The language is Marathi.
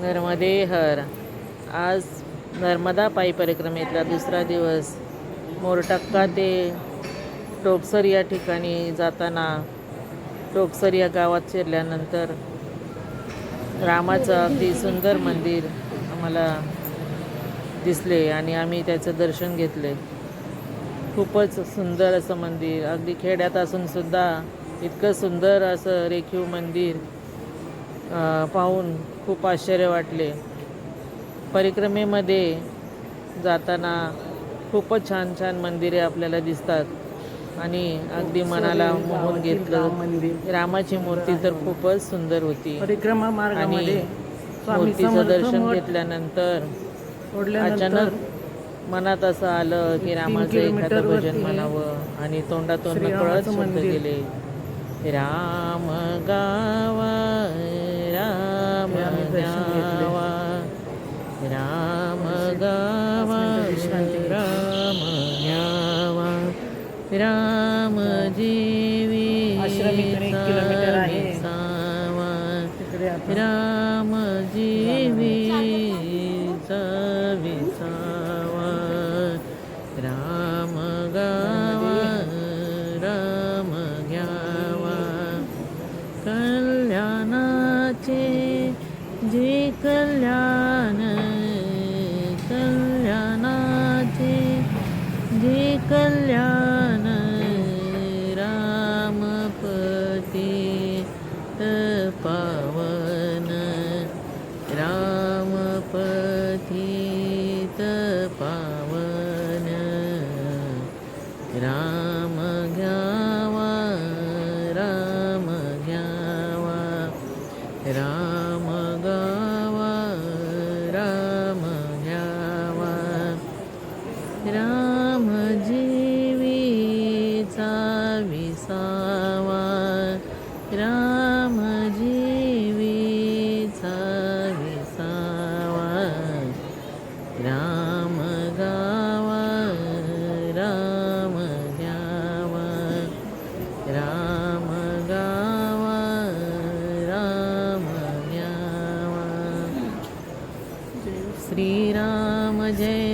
नर्मदे हर. आज नर्मदा पायी परिक्रमेतला दुसरा दिवस. मोरटक्का ते टोपसर या ठिकाणी जाताना टोपसर या गावात शिरल्यानंतर रामाचं अगदी सुंदर मंदिर आम्हाला दिसले आणि आम्ही त्याचं दर्शन घेतले. खूपच सुंदर असं मंदिर. अगदी खेड्यात असूनसुद्धा इतकं सुंदर असं रेखीव मंदिर. पाहून खूप आश्चर्य वाटले. परिक्रमेमध्ये जाताना खूपच छान छान मंदिरे आपल्याला दिसतात. आणि अगदी मनाला मोहून घेतलं. मंदिर. रामाची मूर्ती तर खूपच सुंदर होती. परिक्रमा आणि मूर्तीचं दर्शन घेतल्यानंतर अचानक मनात असं आलं की रामाचं एखादं भजन म्हणावं. आणि शब्द मंदिर. गेले. राम गावा गावा राम गावा राम न्यावा राम जीवी सावा राम जीवी विसावा राम गावा राम घ्यावा. कल्याणाचे जे कल्याण कल्याणाचे जे कल्याण रामपती पावन रामपती पावन राम राम घ्यावा राम जीवीचा विसावा राम जीवीचा विसावा राम श्रीराम जय।